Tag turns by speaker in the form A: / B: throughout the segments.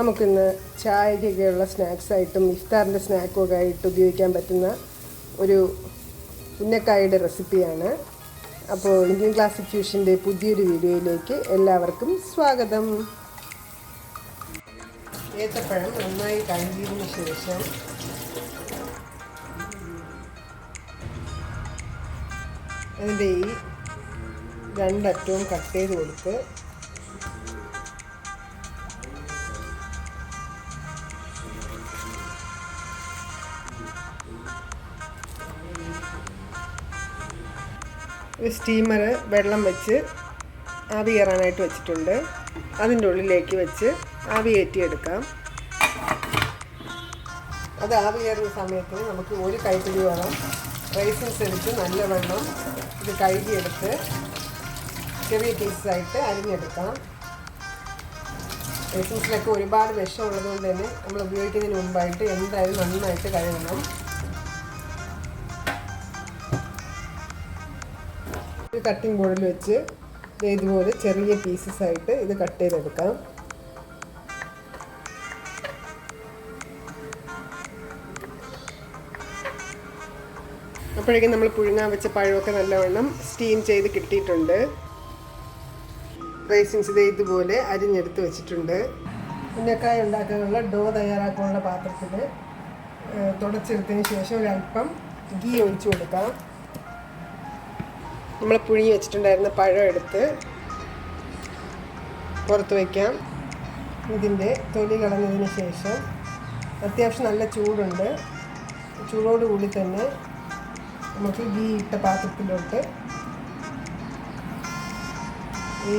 A: നമുക്കിന്ന് ചായക്കൊക്കെയുള്ള സ്നാക്സായിട്ടും ഇഫ്താറിന്റെ സ്നാക്കും ഒക്കെ ആയിട്ട് ഉപയോഗിക്കാൻ പറ്റുന്ന ഒരു ഉന്നക്കായുടെ റെസിപ്പിയാണ്. അപ്പോൾ ഇന്ത്യൻ ക്ലാസിക് ഫ്യൂഷന്റെ പുതിയൊരു വീഡിയോയിലേക്ക് എല്ലാവർക്കും സ്വാഗതം. ഏത്തപ്പഴം നന്നായി കഴുകിയതിന് ശേഷം അതിന്റെ ഈ രണ്ടറ്റവും കട്ട് ചെയ്ത് കൊടുത്ത് സ്റ്റീമർ വെള്ളം വെച്ച് ആവി കയറാനായിട്ട് വെച്ചിട്ടുണ്ട്. അതിന്റെ ഉള്ളിലേക്ക് വെച്ച് ആവി കയറ്റിയെടുക്കാം അത് ആവി കയറുന്ന സമയത്ത് നമുക്ക് ഒരു കൈപ്പിടി വേണം. റൈസൻസ് എടുത്ത് വെള്ളം ഇത് കഴുകിയെടുത്ത് ചെറിയ പീസായിട്ട് അരിഞ്ഞെടുക്കാം. റൈസൻസിലൊക്കെ ഒരുപാട് വിഷമുള്ളത് കൊണ്ട് തന്നെ നമ്മൾ ഉപയോഗിക്കുന്നതിന് മുമ്പായിട്ട് എന്തായാലും നന്നായിട്ട് കഴുകണം. ഒരു കട്ടിംഗ് ബോർഡിൽ വെച്ച് ഇതുപോലെ ചെറിയ പീസസ് ആയിട്ട് ഇത് കട്ട് ചെയ്തെടുക്കാം. അപ്പോഴേക്കും നമ്മൾ പുഴുങ്ങാൻ വെച്ച പഴമൊക്കെ നല്ലവണ്ണം സ്റ്റീം ചെയ്ത് കിട്ടിയിട്ടുണ്ട്. റൈസിങ്സ് ഇത് ഇതുപോലെ അരിഞ്ഞെടുത്ത് വെച്ചിട്ടുണ്ട്. ഉന്നക്കായ ഉണ്ടാക്കാനുള്ള ഡോ തയ്യാറാക്കാനുള്ള പാത്രത്തിൽ തുടച്ചെടുത്തതിന് ശേഷം ഒരല്പം ഗീ ഒഴിച്ചു കൊടുക്കാം. നമ്മൾ പുഴുങ്ങി വെച്ചിട്ടുണ്ടായിരുന്ന പഴം എടുത്ത് പുറത്ത് വയ്ക്കാം ഇതിന്റെ തൊലി കളഞ്ഞതിന് ശേഷം അത്യാവശ്യം നല്ല ചൂടുണ്ട്. ചൂടോടുകൂടി തന്നെ നമുക്ക് ഗീ ഇട്ട പാത്രത്തിലോട്ട് ഈ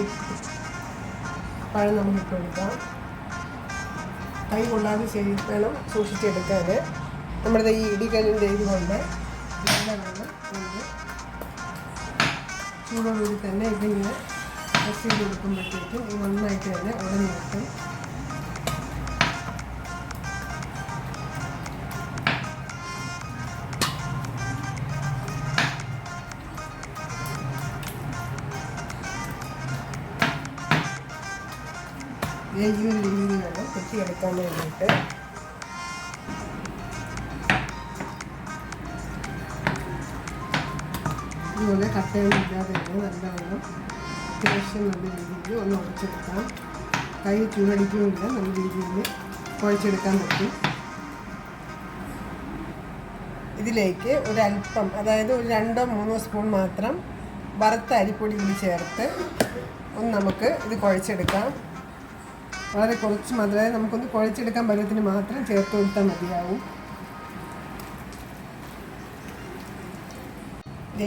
A: പഴം നമുക്ക് ഇട്ട് കൊടുക്കാം. കൈ കൊള്ളാതെ ചെയ്ത് സൂക്ഷിച്ചെടുക്കാതെ. നമ്മുടെ ഈ ഇടിക്കലിന്റെ ഇതുകൊണ്ട് നല്ല വെള്ളം ചൂടോടുകൂടി തന്നെ ഇതിങ്ങനെ പ്രസ് ചെയ്ത് കൊടുക്കുമ്പോഴത്തേക്കും നന്നായിട്ട് തന്നെ ഉടഞ്ഞു കിട്ടും ഈ രീതിയിലാണ് കുത്തിയെടുക്കാൻ വേണ്ടിയിട്ട് ഇതുപോലെ കട്ടയൊന്നുമില്ലാതെ ഇല്ലാതെ നല്ലവണ്ണം അത്യാവശ്യം നല്ല രീതിയിൽ ഒന്ന് ഉടച്ചെടുക്കാം കൈ ചൂടടിക്കുമില്ല നല്ല രീതിയിൽ കുഴച്ചെടുക്കാൻ പറ്റും. ഇതിലേക്ക് ഒരല്പം അതായത് ഒരു രണ്ടോ മൂന്നോ സ്പൂൺ മാത്രം വറുത്ത അരിപ്പൊടി കൂടി ചേർത്ത് ഒന്ന് നമുക്ക് ഇത് കുഴച്ചെടുക്കാം. വളരെ കുറച്ച് മധുരമായി നമുക്കൊന്ന് കുഴച്ചെടുക്കാൻ പരുവത്തിന് മാത്രം ചേർത്ത് കൊടുത്താൽ മതിയാവും.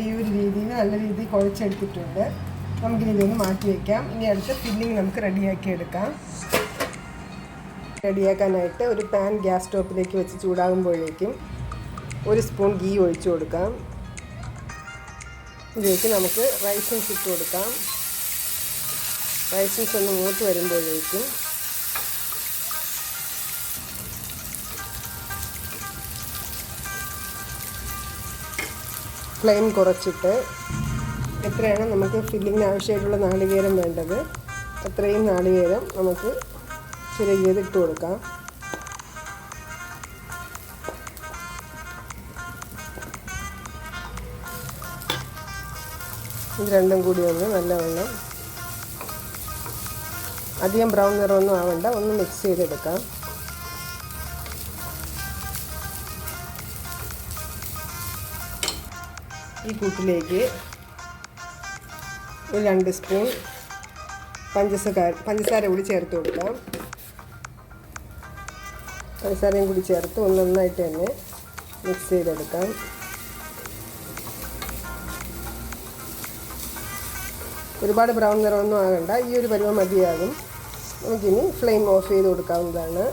A: ഈ ഒരു രീതിയിൽ നല്ല രീതിയിൽ കുഴച്ചെടുത്തിട്ടുണ്ട്. നമുക്കിനി ഇതൊന്ന് മാറ്റി വയ്ക്കാം ഇനി അടുത്ത ഫില്ലിങ് നമുക്ക് റെഡിയാക്കി എടുക്കാം. റെഡിയാക്കാനായിട്ട് ഒരു പാൻ ഗ്യാസ് സ്റ്റോപ്പിലേക്ക് വെച്ച് ചൂടാകുമ്പോഴേക്കും ഒരു സ്പൂൺ ഗീ ഒഴിച്ചു കൊടുക്കാം. ഇതിലേക്ക് നമുക്ക് റൈസിൻസ് ഇട്ട് കൊടുക്കാം. റൈസിൻസ് ഒന്ന് മൂത്ത് വരുമ്പോഴേക്കും ഫ്ലെയിം കുറച്ചിട്ട് എത്രയാണ് നമുക്ക് ഫില്ലിങ്ങിന് ആവശ്യമായിട്ടുള്ള നാളികേരം വേണ്ടത്? അത്രയും നാളികേരം നമുക്ക് ചിരകിയത് ഇട്ട് കൊടുക്കാം. ഇത് രണ്ടും കൂടി ഒന്ന് നല്ലവണ്ണം അധികം ബ്രൗൺ നിറമൊന്നും ആവണ്ട. ഒന്ന് മിക്സ് ചെയ്തെടുക്കാം. ഈ കൂട്ടിലേക്ക് ഒരു രണ്ട് സ്പൂൺ പഞ്ചസാര പഞ്ചസാര കൂടി ചേർത്ത് കൊടുക്കാം. പഞ്ചസാരയും കൂടി ചേർത്ത് ഒന്ന് നന്നായിട്ട് തന്നെ മിക്സ് ചെയ്തെടുക്കാം. ഒരുപാട് ബ്രൗൺ നിറമൊന്നും ആകണ്ട. ഈ ഒരു പരുവം മതിയാകും. നമുക്കിനി ഫ്ലെയിം ഓഫ് ചെയ്ത് കൊടുക്കാവുന്നതാണ്.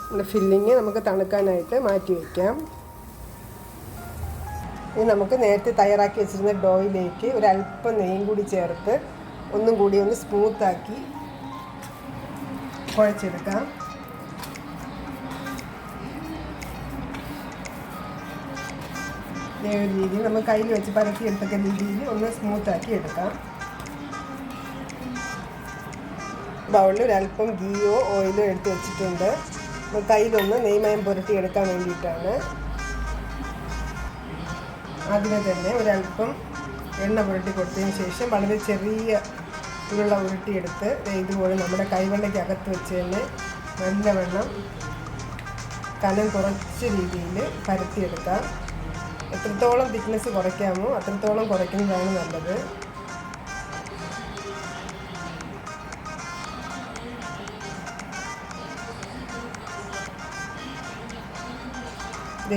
A: നമ്മുടെ ഫില്ലിങ് നമുക്ക് തണുക്കാനായിട്ട് മാറ്റി വയ്ക്കാം ഇനി നമുക്ക് നേരത്തെ തയ്യാറാക്കി വെച്ചിരുന്ന ഡോയിലേക്ക് ഒരല്പം നെയ്യും കൂടി ചേർത്ത് ഒന്നും കൂടി ഒന്ന് സ്മൂത്താക്കി കുഴച്ചെടുക്കാം. ഇതേ ഒരു രീതിയിൽ നമ്മൾ കയ്യിൽ വെച്ച് പരത്തി എടുത്തക്ക രീതിയിൽ ഒന്ന് സ്മൂത്താക്കി എടുക്കാം. ബൗളിൽ ഒരല്പം ഗീയോ ഓയിലോ എടുത്ത് വെച്ചിട്ടുണ്ട്. കയ്യിലൊന്ന് നെയ്മയം പുരട്ടി എടുക്കാൻ വേണ്ടിയിട്ടാണ്. ആദ്യമേ തന്നെ ഒരല്പം എണ്ണ പുരട്ടി കൊടുത്തതിന് ശേഷം വളരെ ചെറിയ ഉരുള ഉരുട്ടിയെടുത്ത് ഇതുപോലെ നമ്മുടെ കൈവെണ്ണയ്ക്കകത്ത് വെച്ച് തന്നെ നല്ലവണ്ണം കനം കുറച്ച് രീതിയിൽ പരത്തിയെടുക്കാം. എത്രത്തോളം തിക്നെസ് കുറയ്ക്കാമോ അത്രത്തോളം കുറയ്ക്കുന്നതാണ് നല്ലത്.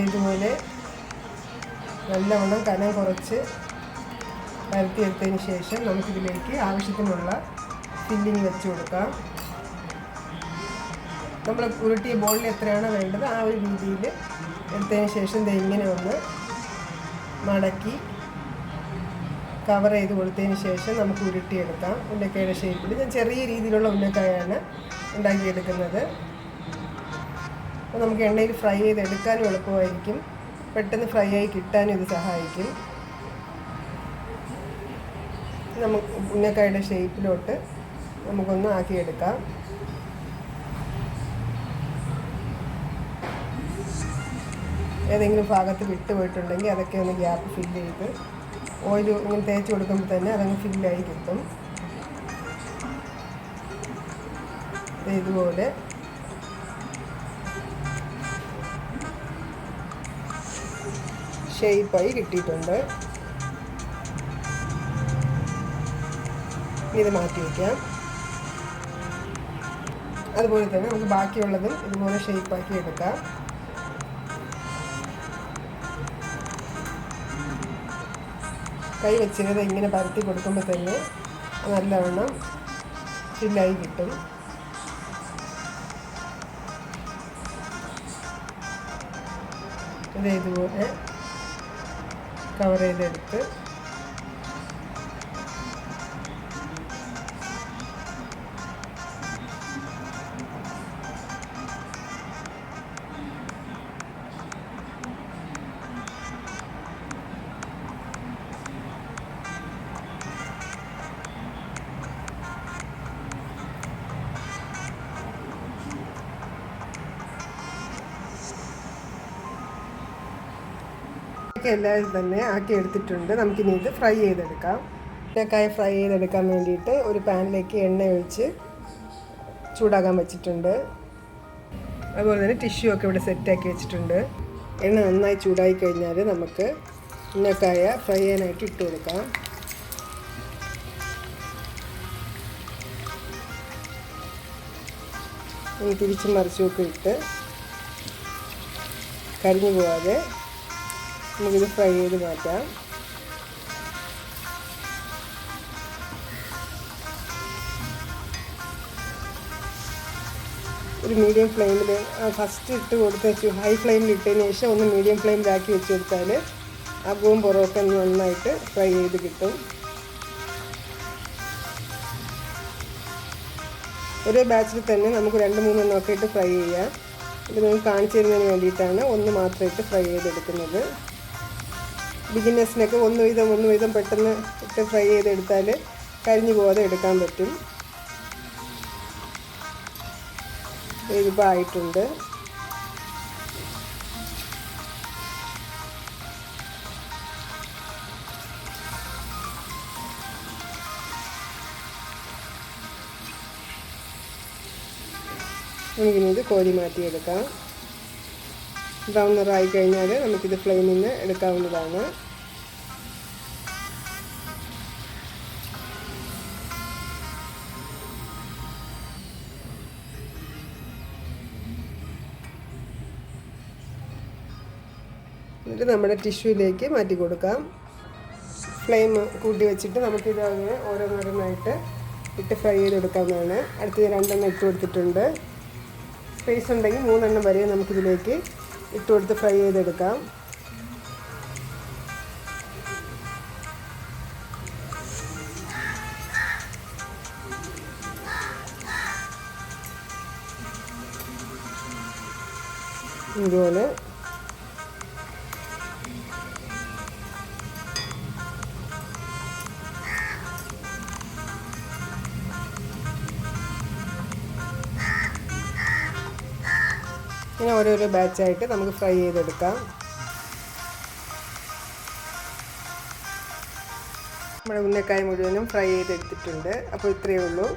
A: ഇതുപോലെ നല്ലവണ്ണം കനം കുറച്ച് വരത്തിയെടുത്തതിന് ശേഷം നമുക്കിതിലേക്ക് ആവശ്യത്തിനുള്ള ഫില്ലിങ് വെച്ച് കൊടുക്കാം. നമ്മൾ ഉരുട്ടിയ ബോളിൽ എത്രയാണോ വേണ്ടത് ആ ഒരു രീതിയിൽ എടുത്തതിന് ശേഷം ദേ ഇങ്ങനെ ഒന്ന് മടക്കി കവർ ചെയ്ത് കൊടുത്തതിന് ശേഷം നമുക്ക് ഉരുട്ടിയെടുക്കാം. ഉന്നക്കായുടെ ഷേപ്പിൽ ഞാൻ ചെറിയ രീതിയിലുള്ള ഉന്നക്കായാണ് ഉണ്ടാക്കിയെടുക്കുന്നത്. അപ്പോൾ നമുക്ക് എണ്ണയിൽ ഫ്രൈ ചെയ്ത് ചെയ്തെടുക്കാനും എളുപ്പമായിരിക്കും. പെട്ടെന്ന് ഫ്രൈ ആയി കിട്ടാനും ഇത് സഹായിക്കും. നമുക്ക് ഉന്നക്കായുടെ ഷേപ്പിലോട്ട് നമുക്കൊന്ന് ആക്കിയെടുക്കാം. ഏതെങ്കിലും ഭാഗത്ത് വിട്ടുപോയിട്ടുണ്ടെങ്കിൽ അതൊക്കെ ഒന്ന് ഗ്യാപ്പ് ഫില്ല് ചെയ്ത് ഓയിൽ ഇങ്ങനെ തേച്ച് കൊടുക്കുമ്പോൾ തന്നെ അതങ്ങ് ഫില്ലായി കിട്ടും. ഇതുപോലെ ഷേപ്പായി കിട്ടിയിട്ടുണ്ട്. ഇത് മാറ്റി വയ്ക്കാം അതുപോലെ തന്നെ നമുക്ക് ബാക്കിയുള്ളതും ഇതുപോലെ ഷേപ്പാക്കി എടുക്കാം. കൈ വെച്ചിരുന്നത് ഇങ്ങനെ പരത്തി കൊടുക്കുമ്പോൾ തന്നെ നല്ലവണ്ണം ഫില്ലായി കിട്ടും. ഇത് ഇതുപോലെ കവർ ചെയ്തെടുത്ത് എല്ലാവരും തന്നെ ആക്കി എടുത്തിട്ടുണ്ട്. നമുക്കിനി ഇത് ഫ്രൈ ചെയ്തെടുക്കാം. ഉന്നക്കായ ഫ്രൈ ചെയ്തെടുക്കാൻ വേണ്ടിയിട്ട് ഒരു പാനിലേക്ക് എണ്ണ ഒഴിച്ച് ചൂടാക്കാൻ വെച്ചിട്ടുണ്ട്. അതുപോലെ തന്നെ ടിഷ്യൂ ഒക്കെ ഇവിടെ സെറ്റാക്കി വെച്ചിട്ടുണ്ട്. എണ്ണ നന്നായി ചൂടായി കഴിഞ്ഞാൽ നമുക്ക് ഉന്നക്കായ ഫ്രൈ ചെയ്യാനായിട്ട് ഇട്ട് കൊടുക്കാം. ഇനി തിരിച്ചും മറിച്ചുമൊക്കെ ഇട്ട് കരിഞ്ഞു പോവാതെ നമുക്കിത് ഫ്രൈ ചെയ്ത് മാറ്റാം. ഒരു മീഡിയം ഫ്ലെയിമിൽ ഫസ്റ്റ് ഇട്ട് കൊടുത്ത് വെച്ച് ഹൈ ഫ്ലെയിമിൽ ഇട്ടതിന് ശേഷം ഒന്ന് മീഡിയം ഫ്ലെയിമിലാക്കി വെച്ച് കൊടുത്താൽ അകവും പുറമൊക്കെ നന്നായിട്ട് ഫ്രൈ ചെയ്ത് കിട്ടും. ഒരേ ബാച്ചിൽ തന്നെ നമുക്ക് രണ്ട് മൂന്നെണ്ണം ഒക്കെ ഇട്ട് ഫ്രൈ ചെയ്യാം. ഇത് നിങ്ങൾ കാണിച്ചു തരുന്നതിന് വേണ്ടിയിട്ടാണ് ഒന്ന് മാത്രം ഇട്ട് ഫ്രൈ ചെയ്തെടുക്കുന്നത്. ബിഗിനേഴ്സിനൊക്കെ ഒന്ന് വീതം ഒന്ന് വീതം പെട്ടെന്ന് ഇട്ട് ഫ്രൈ ചെയ്തെടുത്താൽ കരിഞ്ഞു പോകാതെ എടുക്കാൻ പറ്റും. ഇതിപ്പോൾ ആയിട്ടുണ്ട്. ഇത് കോരി മാറ്റിയെടുക്കാം. ബ്രൗൺ നിറമായി കഴിഞ്ഞാൽ നമുക്കിത് ഫ്ലെയിമിൽ നിന്ന് എടുക്കാവുന്നതാണ്. എന്നിട്ട് നമ്മുടെ ടിഷ്യൂയിലേക്ക് മാറ്റി കൊടുക്കാം. ഫ്ലെയിം കൂട്ടി വെച്ചിട്ട് നമുക്കിത് അങ്ങനെ ഓരോന്നോരോന്നായിട്ട് ഇട്ട് ഫ്രൈ ചെയ്തെടുക്കാവുന്നതാണ്. അടുത്തത് രണ്ടെണ്ണം ഇട്ട് കൊടുത്തിട്ടുണ്ട്. സ്പേസ് ഉണ്ടെങ്കിൽ മൂന്നെണ്ണം വരെ നമുക്കിതിലേക്ക് ഇട്ട് ഫ്രൈ ചെയ്തെടുക്കാം. ഇതുപോലെ ഇങ്ങനെ ഓരോരോ ബാച്ചായിട്ട് നമുക്ക് ഫ്രൈ ചെയ്തെടുക്കാം. നമ്മുടെ ഉന്നക്കായ മുഴുവനും ഫ്രൈ ചെയ്തെടുത്തിട്ടുണ്ട്. അപ്പോൾ ഇത്രയേ ഉള്ളൂ.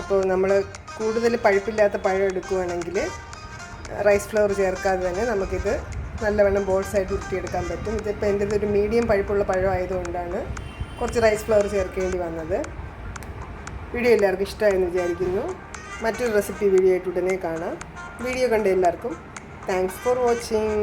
A: അപ്പോൾ നമ്മൾ കൂടുതൽ പഴുപ്പില്ലാത്ത പഴം എടുക്കുകയാണെങ്കിൽ റൈസ് ഫ്ലവർ ചേർക്കാതെ തന്നെ നമുക്കിത് നല്ലവണ്ണം ബോൾസായിട്ട് ഉരുട്ടിയെടുക്കാൻ പറ്റും. ഇതിപ്പോൾ എന്റെ ഒരു മീഡിയം പഴുപ്പുള്ള പഴം ആയതുകൊണ്ടാണ് കുറച്ച് റൈസ് ഫ്ലവർ ചേർക്കേണ്ടി വന്നത്. വീഡിയോ എല്ലാവർക്കും ഇഷ്ടമായെന്ന് വിചാരിക്കുന്നു. മറ്റൊരു റെസിപ്പി വീഡിയോ ആയിട്ട് ഉടനെ കാണാം. വീഡിയോ കണ്ട എല്ലാവർക്കും താങ്ക്സ് ഫോർ വാച്ചിങ്